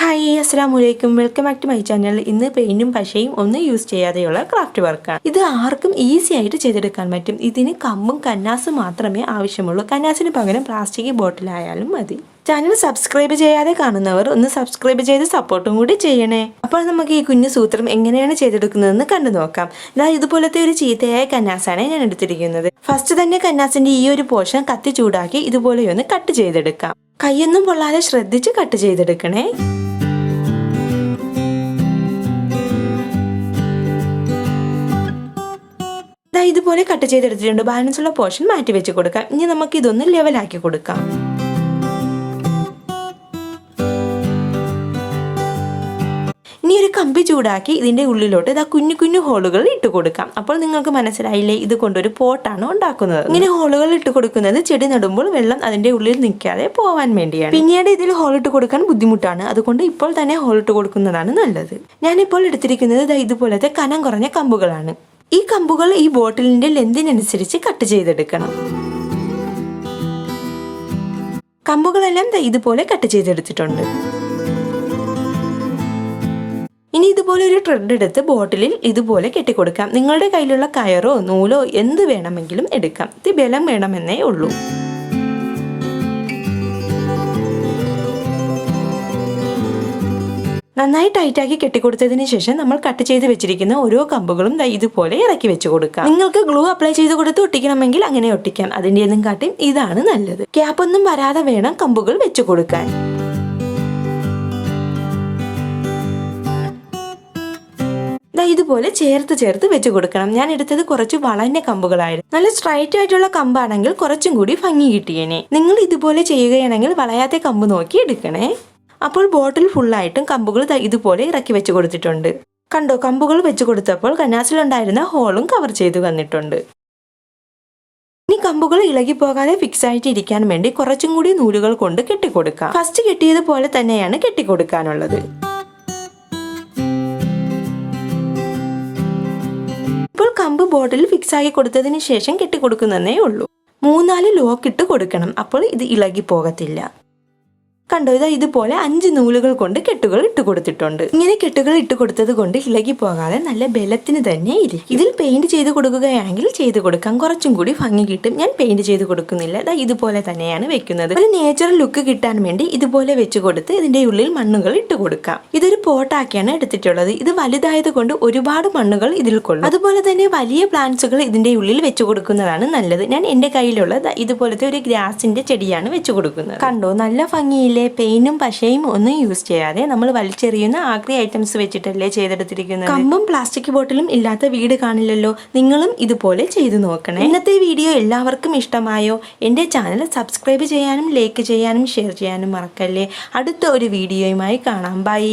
Hi അസ്സാം വലൈക്കും welcome back to my channel. ഇന്ന് പെയിന്റും പശയും ഒന്നും യൂസ് ചെയ്യാതെയുള്ള ക്രാഫ്റ്റ് വർക്കാണ്. ഇത് ആർക്കും ഈസി ആയിട്ട് ചെയ്തെടുക്കാൻ പറ്റും. ഇതിന് കമ്പും കന്നാസും മാത്രമേ ആവശ്യമുള്ളൂ. കന്നാസിന് പകരം പ്ലാസ്റ്റിക് ബോട്ടിലായാലും മതി. ചാനൽ സബ്സ്ക്രൈബ് ചെയ്യാതെ കാണുന്നവർ ഒന്ന് സബ്സ്ക്രൈബ് ചെയ്ത് സപ്പോർട്ടും കൂടി ചെയ്യണേ. അപ്പോൾ നമുക്ക് ഈ കുഞ്ഞു സൂത്രം എങ്ങനെയാണ് ചെയ്തെടുക്കുന്നതെന്ന് കണ്ടു നോക്കാം. ഇതാ ഇതുപോലത്തെ ഒരു ചീത്തയായ കന്നാസാണ് ഞാൻ എടുത്തിരിക്കുന്നത്. ഫസ്റ്റ് തന്നെ കന്നാസിന്റെ ഈ ഒരു പോർഷൻ കത്തി ചൂടാക്കി ഇതുപോലെ ഒന്ന് കട്ട് ചെയ്തെടുക്കാം. കൈയൊന്നും പൊള്ളാതെ ശ്രദ്ധിച്ച് കട്ട് ചെയ്തെടുക്കണേ. ദാ ഇതുപോലെ കട്ട് ചെയ്തെടുത്തിട്ടുണ്ട്. ബാലൻസ് ഉള്ള പോർഷൻ മാറ്റി വെച്ച് കൊടുക്കാം. ഇനി നമുക്ക് ഇതൊന്ന് ലെവലാക്കി കൊടുക്കാം. ഇനി ഒരു കമ്പി ചൂടാക്കി ഇതിന്റെ ഉള്ളിലോട്ട് ഇതാ കുഞ്ഞു കുഞ്ഞു ഹോളുകൾ ഇട്ട് കൊടുക്കാം. അപ്പോൾ നിങ്ങൾക്ക് മനസ്സിലായില്ലേ? ഇത് കൊണ്ടൊരു പോട്ടാണ് ഉണ്ടാക്കുന്നത്. ഇങ്ങനെ ഹോളുകൾ ഇട്ട് കൊടുക്കുന്നത് ചെടി നടുമ്പോൾ വെള്ളം അതിന്റെ ഉള്ളിൽ നിൽക്കാതെ പോവാൻ വേണ്ടിയാണ്. പിന്നീട് ഇതിൽ ഹോൾ ഇട്ട് കൊടുക്കാൻ ബുദ്ധിമുട്ടാണ്. അതുകൊണ്ട് ഇപ്പോൾ തന്നെ ഹോൾ ഇട്ട് കൊടുക്കുന്നതാണ് നല്ലത്. ഞാനിപ്പോൾ എടുത്തിരിക്കുന്നത് ഇതുപോലത്തെ കനം കുറഞ്ഞ കമ്പുകളാണ്. ഈ കമ്പുകൾ ഈ ബോട്ടിലിന്റെ ലെന്തിനനുസരിച്ച് കട്ട് ചെയ്തെടുക്കണം. കമ്പുകളെല്ലാം ഇതുപോലെ കട്ട് ചെയ്തെടുത്തിട്ടുണ്ട്. ഇനി ഇതുപോലെ ഒരു ട്രെഡ് എടുത്ത് ബോട്ടിലിൽ ഇതുപോലെ കെട്ടിക്കൊടുക്കാം. നിങ്ങളുടെ കയ്യിലുള്ള കയറോ നൂലോ എന്ത് വേണമെങ്കിലും എടുക്കാം. ഇത് ബലം വേണമെന്നേ ഉള്ളൂ. നന്നായി ടൈറ്റാക്കി കെട്ടിക്കൊടുത്തതിന് ശേഷം നമ്മൾ കട്ട് ചെയ്ത് വെച്ചിരിക്കുന്ന ഓരോ കമ്പുകളും ഇതുപോലെ ഇറക്കി വെച്ച് കൊടുക്കാം. നിങ്ങൾക്ക് ഗ്ലൂ അപ്ലൈ ചെയ്ത് കൊടുത്ത് ഒട്ടിക്കണമെങ്കിൽ അങ്ങനെ ഒട്ടിക്കാം. അതിന്റെ ഒന്നും കാട്ടി ഇതാണ് നല്ലത്. ക്യാപ്പൊന്നും വരാതെ വേണം കമ്പുകൾ വെച്ച് കൊടുക്കാൻ. ഇതുപോലെ ചേർത്ത് ചേർത്ത് വെച്ച് കൊടുക്കണം. ഞാൻ എടുത്തത് കുറച്ച് വളഞ്ഞ കമ്പുകളായിരുന്നു. നല്ല സ്ട്രൈറ്റ് ആയിട്ടുള്ള കമ്പാണെങ്കിൽ കുറച്ചും കൂടി ഭംഗി കിട്ടിയേനെ. നിങ്ങൾ ഇതുപോലെ ചെയ്യുകയാണെങ്കിൽ വളയാത്ത കമ്പ് നോക്കി എടുക്കണേ. അപ്പോൾ ബോട്ടിൽ ഫുള്ളായിട്ടും കമ്പുകൾ ഇതുപോലെ ഇറക്കി വെച്ച് കൊടുത്തിട്ടുണ്ട്. കണ്ടോ കമ്പുകൾ വെച്ച് കൊടുത്തപ്പോൾ കന്നാസിലുണ്ടായിരുന്ന ഹോളും കവർ ചെയ്തു വന്നിട്ടുണ്ട്. ഇനി കമ്പുകൾ ഇളകി പോകാതെ ഫിക്സ് ആയിട്ട് ഇരിക്കാൻ വേണ്ടി കുറച്ചും കൂടി നൂലുകൾ കൊണ്ട് കെട്ടിക്കൊടുക്കാം. ഫസ്റ്റ് കെട്ടിയതുപോലെ തന്നെയാണ് കെട്ടിക്കൊടുക്കാനുള്ളത്. ഇപ്പോൾ കമ്പ് ബോട്ടിൽ ഫിക്സ് ആക്കി കൊടുത്തതിന് ശേഷം കെട്ടിക്കൊടുക്കുന്നതേ ഉള്ളൂ. മൂന്നാൽ ലോക്ക് ഇട്ട് കൊടുക്കണം അപ്പോൾ ഇത് ഇളകി പോകത്തില്ല. കണ്ടോ ഇതാ ഇതുപോലെ അഞ്ച് നൂലുകൾ കൊണ്ട് കെട്ടുകൾ ഇട്ട് കൊടുത്തിട്ടുണ്ട്. ഇങ്ങനെ കെട്ടുകൾ ഇട്ട് കൊടുത്തത് കൊണ്ട് ഇളകി പോകാതെ നല്ല ബലത്തിന് തന്നെ ഇരിക്കും. ഇതിൽ പെയിന്റ് ചെയ്ത് കൊടുക്കുകയാണെങ്കിൽ ചെയ്ത് കൊടുക്കാം. കുറച്ചും കൂടി ഭംഗി കിട്ടും. ഞാൻ പെയിന്റ് ചെയ്ത് കൊടുക്കുന്നില്ല. ഇതാ ഇതുപോലെ തന്നെയാണ് വെക്കുന്നത്. ഒരു നേച്ചറൽ ലുക്ക് കിട്ടാൻ വേണ്ടി ഇതുപോലെ വെച്ച് കൊടുത്ത് ഇതിന്റെ ഉള്ളിൽ മണ്ണുകൾ ഇട്ട് കൊടുക്കാം. ഇതൊരു പോട്ടാക്കിയാണ് എടുത്തിട്ടുള്ളത്. ഇത് വലുതായത് കൊണ്ട് ഒരുപാട് മണ്ണുകൾ ഇതിൽ കൊള്ളും. അതുപോലെ തന്നെ വലിയ പ്ലാന്റ്സുകൾ ഇതിന്റെ ഉള്ളിൽ വെച്ച് കൊടുക്കുന്നതാണ് നല്ലത്. ഞാൻ എന്റെ കയ്യിലുള്ള ഇതുപോലത്തെ ഒരു ഗ്രാസിന്റെ ചെടിയാണ് വെച്ച് കൊടുക്കുന്നത്. കണ്ടോ നല്ല ഭംഗിയില്ലേ? പെയിനും പശയും ഒന്നും യൂസ് ചെയ്യാതെ നമ്മൾ വലിച്ചെറിയുന്ന ആക്രി ഐറ്റംസ് വെച്ചിട്ടല്ലേ ചെയ്തെടുത്തിരിക്കുന്നത്. കമ്പും പ്ലാസ്റ്റിക് ബോട്ടിലും ഇല്ലാത്ത വീട് കാണില്ലല്ലോ. നിങ്ങളും ഇതുപോലെ ചെയ്തു നോക്കണേ. ഇന്നത്തെ വീഡിയോ എല്ലാവർക്കും ഇഷ്ടമായോ? എന്റെ ചാനൽ സബ്സ്ക്രൈബ് ചെയ്യാനും ലൈക്ക് ചെയ്യാനും ഷെയർ ചെയ്യാനും മറക്കല്ലേ. അടുത്ത ഒരു വീഡിയോയുമായി കാണാം. ബൈ.